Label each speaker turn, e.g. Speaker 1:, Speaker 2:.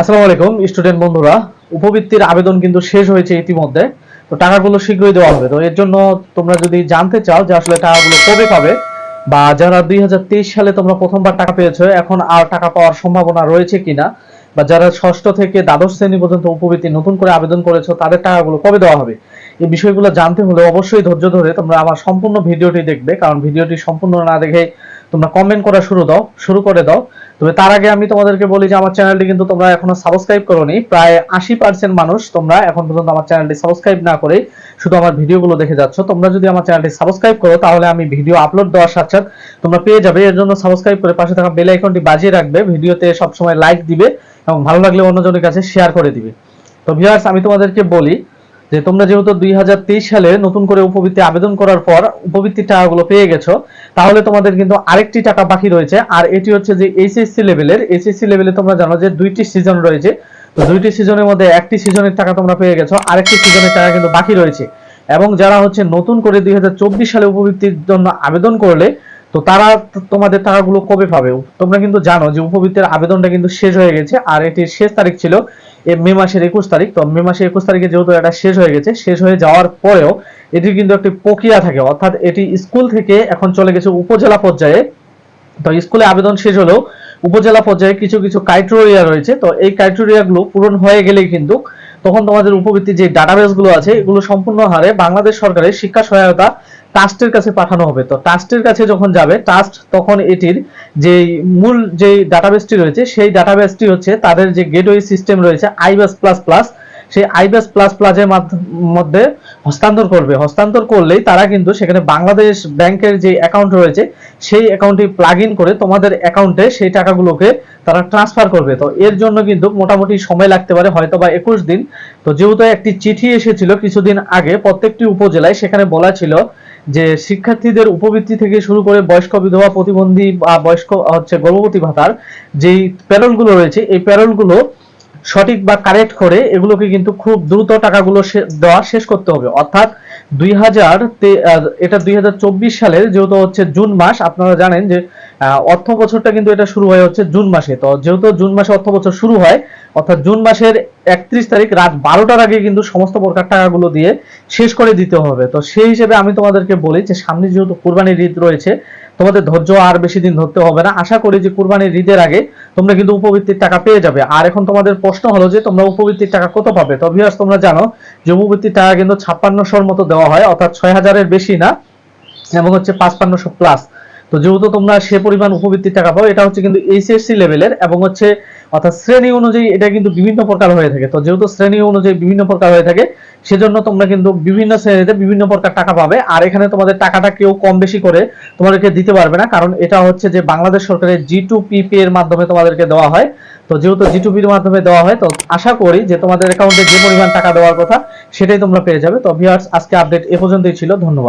Speaker 1: আসসালামু আলাইকুম, স্টুডেন্ট বন্ধুরা। উপবৃত্তির আবেদন কিন্তু শেষ হয়েছে ইতিমধ্যে। তো টাকাগুলো শীঘ্রই দেওয়া হবে। তো এর জন্য তোমরা যদি জানতে চাও যে আসলে টাকাগুলো কবে পাবে, বা যারা দুই হাজার তেইশ সালে তোমরা প্রথমবার টাকা পেয়েছ, এখন আর টাকা পাওয়ার সম্ভাবনা রয়েছে কিনা, বা যারা ষষ্ঠ থেকে দ্বাদশ শ্রেণি পর্যন্ত উপবৃত্তি নতুন করে আবেদন করেছ, তাদের টাকাগুলো কবে দেওয়া হবে? এই বিষয়গুলো জানতে হলে অবশ্যই ধৈর্য ধরে তোমরা আমার সম্পূর্ণ ভিডিওটি দেখবে। কারণ ভিডিওটি সম্পূর্ণ না দেখে তোমরা কমেন্ট করা শুরু দাও, শুরু করে দাও। তবে তার আগে আমি তোমাদেরকে বলি যে আমার চ্যানেলটি কিন্তু তোমরা এখনও সাবস্ক্রাইব করোনি। প্রায় আশি পার্সেন্ট মানুষ তোমরা এখন পর্যন্ত আমার চ্যানেলটি সাবস্ক্রাইব না করে শুধু আমার ভিডিওগুলো দেখে যাচ্ছ। তোমরা যদি আমার চ্যানেলটি সাবস্ক্রাইব করো, তাহলে আমি ভিডিও আপলোড দেওয়ার সাথে সাথে তোমরা পেয়ে যাবে। এর জন্য সাবস্ক্রাইব করে পাশে থাকা বেল আইকনটি বাজিয়ে রাখবে। ভিডিওতে সবসময় লাইক দিবে এবং ভালো লাগলে অন্যজনের কাছে শেয়ার করে দিবে। তো ভিউয়ার্স আমি তোমাদেরকে বলি যে তোমরা যেহেতু দুই হাজার তেইশ সালে নতুন করে উপবৃত্তি আবেদন করার পর উপবৃত্তির টাকাগুলো পেয়ে গেছো, তাহলে তোমাদের কিন্তু আরেকটি টাকা বাকি রয়েছে। আর এটি হচ্ছে যে এইচএসসি লেভেলের এইচএসসি লেভেলে তোমরা জানো যে দুইটি সিজন রয়েছে। তো দুইটি সিজনের মধ্যে একটি সিজনের টাকা তোমরা পেয়ে গেছো, আরেকটি সিজনের টাকা কিন্তু বাকি রয়েছে। এবং যারা হচ্ছে নতুন করে দুই হাজার চব্বিশ সালে উপবৃত্তির জন্য আবেদন করলে তো তারা তোমাদের টাকাগুলো কবে পাবে? তোমরা কিন্তু জানো যে উপবৃত্তির আবেদনটা কিন্তু শেষ হয়ে গেছে, আর এটির শেষ তারিখ ছিল, এ মে মাসের একুশ তারিখ। তো মে মাসের একুশ তারিখে যেহেতু এটা শেষ হয়ে গেছে, শেষ হয়ে যাওয়ার পরেও এটির কিন্তু একটি প্রক্রিয়া থাকে। অর্থাৎ এটি স্কুল থেকে এখন চলে গেছে উপজেলা পর্যায়ে। তো স্কুলে আবেদন শেষ হলেও উপজেলা পর্যায়ে কিছু কিছু ক্রাইটেরিয়া রয়েছে। তো এই ক্রাইটেরিয়া গুলো পূরণ হয়ে গেলেই কিন্তু তখন তোমাদের উপবৃত্তি যে ডাটাবেসগুলো আছে, এগুলো সম্পূর্ণ হারে বাংলাদেশ সরকারের শিক্ষা সহায়তা ট্রাস্টের কাছে পাঠানো হবে। তো ট্রাস্টের কাছে যখন যাবে ট্রাস্ট তখন এটির যে মূল যে ডাটাবেসটি রয়েছে, সেই ডাটাবেসটি হচ্ছে তাদের যে গেটওয়ে সিস্টেম রয়েছে আইবাস প্লাস প্লাস সেই আইবাস প্লাস প্লাসের মধ্যে হস্তান্তর করবে। হস্তান্তর করলেই তারা কিন্তু সেখানে বাংলাদেশ ব্যাংকের যে অ্যাকাউন্ট রয়েছে, সেই অ্যাকাউন্টে প্লাগ করে তোমাদের অ্যাকাউন্টে সেই টাকাগুলোকে তারা ট্রান্সফার করবে। তো এর জন্য কিন্তু মোটামুটি সময় লাগতে পারে হয়তো বা একুশ দিন। তো যেহেতু একটি চিঠি এসেছিল কিছুদিন আগে, প্রত্যেকটি উপজেলায় সেখানে বলা ছিল যে শিক্ষার্থীদের উপবৃত্তি থেকে শুরু করে বয়স্ক বিধবা প্রতিবন্ধী বা বয়স্ক, হচ্ছে গর্ভবতী ভাতার যেই প্যারলগুলো রয়েছে, এই প্যারলগুলো সঠিক বা কারেক্ট করে এগুলোকে কিন্তু খুব দ্রুত টাকাগুলো দেওয়া শেষ করতে হবে। অর্থাৎ দুই হাজার এটা দুই হাজার চব্বিশ সালের, যেহেতু হচ্ছে জুন মাস, আপনারা জানেন যে অর্থ বছরটা কিন্তু এটা শুরু হয় হচ্ছে জুন মাসে। তো যেহেতু জুন মাসে অর্থ বছর শুরু হয়, অর্থাৎ জুন মাসের একত্রিশ তারিখ রাত বারোটার আগে কিন্তু সমস্ত প্রকার টাকাগুলো দিয়ে শেষ করে দিতে হবে। তো সেই হিসেবে আমি তোমাদেরকে বলি যে সামনে যেহেতু কুরবানির ঈদ রয়েছে, তোমাদের ধৈর্য আর বেশি দিন ধরতে হবে না। আশা করি যে কুরবানির ঈদের আগে তোমরা কিন্তু উপবৃত্তির টাকা পেয়ে যাবে। আর এখন তোমাদের প্রশ্ন হলো যে তোমরা উপবৃত্তির টাকা কত পাবে? তো ভিউয়ার্স তোমরা জানো যে উপবৃত্তির টাকা কিন্তু ছাপ্পান্নশোর মতো দেওয়া হয়, অর্থাৎ ছয় হাজারের বেশি না, এবং হচ্ছে পাঁচপান্নশো প্লাস তো যেহেতু তোমরা সে পরিমাণ উপবৃত্তির টাকা পাও, এটা হচ্ছে কিন্তু এইচএসসি লেভেলের এবং হচ্ছে অর্থাৎ শ্রেণি অনুযায়ী এটা কিন্তু বিভিন্ন প্রকার হয়ে থাকে। তো যেহেতু শ্রেণি অনুযায়ী বিভিন্ন প্রকার হয়ে থাকে, সেজন্য তোমরা কিন্তু বিভিন্ন শ্রেণীতে বিভিন্ন প্রকার টাকা পাবে। আর এখানে তোমাদের টাকাটা কেউ কম বেশি করে তোমাদেরকে দিতে পারবে না, কারণ এটা হচ্ছে যে বাংলাদেশ সরকারের জি টু পি এর মাধ্যমে তোমাদেরকে দেওয়া হয়। তো যেহেতু জি টু পির মাধ্যমে দেওয়া হয়, তো আশা করি যে তোমাদের অ্যাকাউন্টে যে পরিমাণ টাকা দেওয়ার কথা, সেটাই তোমরা পেয়ে যাবে। তো ভিউয়ার্স আজকে আপডেট এ পর্যন্তই ছিল। ধন্যবাদ।